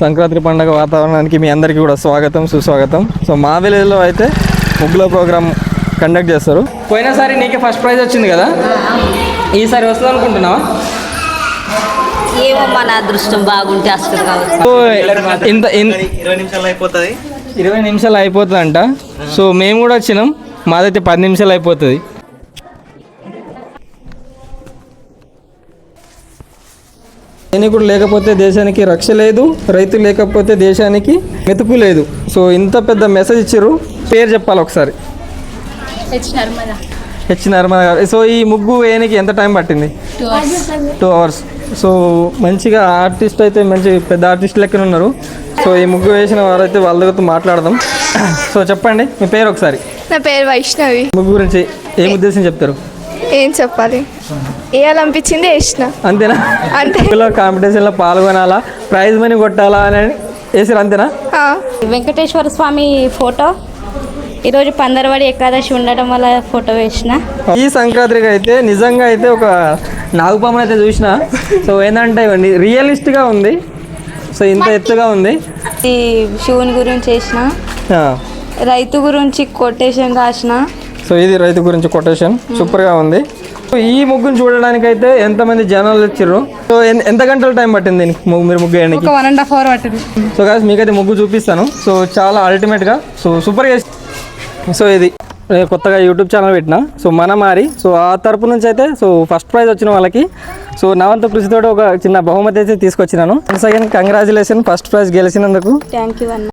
సంక్రాంతి పండుగ వాతావరణానికి మీ అందరికీ కూడా స్వాగతం సుస్వాగతం. సో మా విలేజ్లో అయితే ముగ్గుల ప్రోగ్రామ్ కండక్ట్ చేస్తారు. పోయినసారి నీకే ఫస్ట్ ప్రైజ్ వచ్చింది కదా? ఈసారి వస్తుంది అనుకుంటున్నావా? ఏమో మన అదృష్టం బాగుంటే వస్తుంది కావచ్చు. ఇంత ఇన్- ఇరవై నిమిషాలు అయిపోతుంది. ఇరవై నిమిషాలు అయిపోతుందంట. సో మేము కూడా వచ్చినాం. మాదైతే పది నిమిషాలు అయిపోతుంది. సైనికుడు లేకపోతే దేశానికి రక్ష లేదు రైతు లేకపోతే దేశానికి మెతుకు లేదు. సో ఇంత పెద్ద మెసేజ్ ఇచ్చారు పేరు చెప్పాలి ఒకసారి. హెచ్ నర్మదా. గారు. సో ఈ ముగ్గు వేయడానికి ఎంత టైం పట్టింది? టూ అవర్స్ సో మంచిగా ఆర్టిస్ట్ అయితే మంచి పెద్ద ఆర్టిస్ట్ లెక్కన ఉన్నారు. సో ఈ ముగ్గు వేసిన వారైతే వాళ్ళ దగ్గరతో మాట్లాడదాం. సో చెప్పండి మీ పేరు ఒకసారి. నా పేరు వైష్ణవి. ముగ్గు గురించి ఏం ఉద్దేశం చెప్తారు? ఏం చెప్పాలి? వేయాలనిపించింది వేసిన అంతేనా? అంతే. కాంపిటీషన్లో పాల్గొనాలా? ప్రైజ్ మనీ కొట్టాలా అని వేసారు అంతేనా? ఆ, వెంకటేశ్వర స్వామి ఫోటో. ఈరోజు పందరవాడి ఏకాదశి ఉండడం వల్ల ఫోటో వేసిన. ఈ సంక్రాంతికి అయితే నిజంగా అయితే ఒక నాగుపామును అయితే చూసిన. సో ఏంటంటే రియలిస్ట్గా ఉంది. సో ఇంత ఎత్తుగా ఉంది. ఈ శివుని గురించి వేసిన. ఆ. రైతు గురించి కొటేషన్ రాసిన. సో ఇది రైతు గురించి కొటేషన్. సూపర్గా ఉంది. సో ఈ ముగ్గును చూడడానికి అయితే ఎంతమంది జనాలు వచ్చారు సో ఎంత గంటల టైం పట్టింది దీనికి ముగ్గు మీరు ముగ్గు వేయడానికి? వన్ అండ్ హాఫ్ అవర్ పట్టింది. సో గాస్ మీకైతే ముగ్గు చూపిస్తాను. సో చాలా అల్టిమేట్గా సో సూపర్గా సో ఇది. నేను కొత్తగా యూట్యూబ్ ఛానల్ పెట్టిన. సో మన మారి సో ఆ తరపు నుంచి అయితే సో ఫస్ట్ ప్రైజ్ వచ్చిన వాళ్ళకి సో నవంత కృషితో ఒక చిన్న బహుమతి అయితే తీసుకొచ్చినాను. సెకండ్ కంగ్రాచులేషన్ ఫస్ట్ ప్రైజ్ గెలిచినందుకు. థ్యాంక్ యూ అన్న.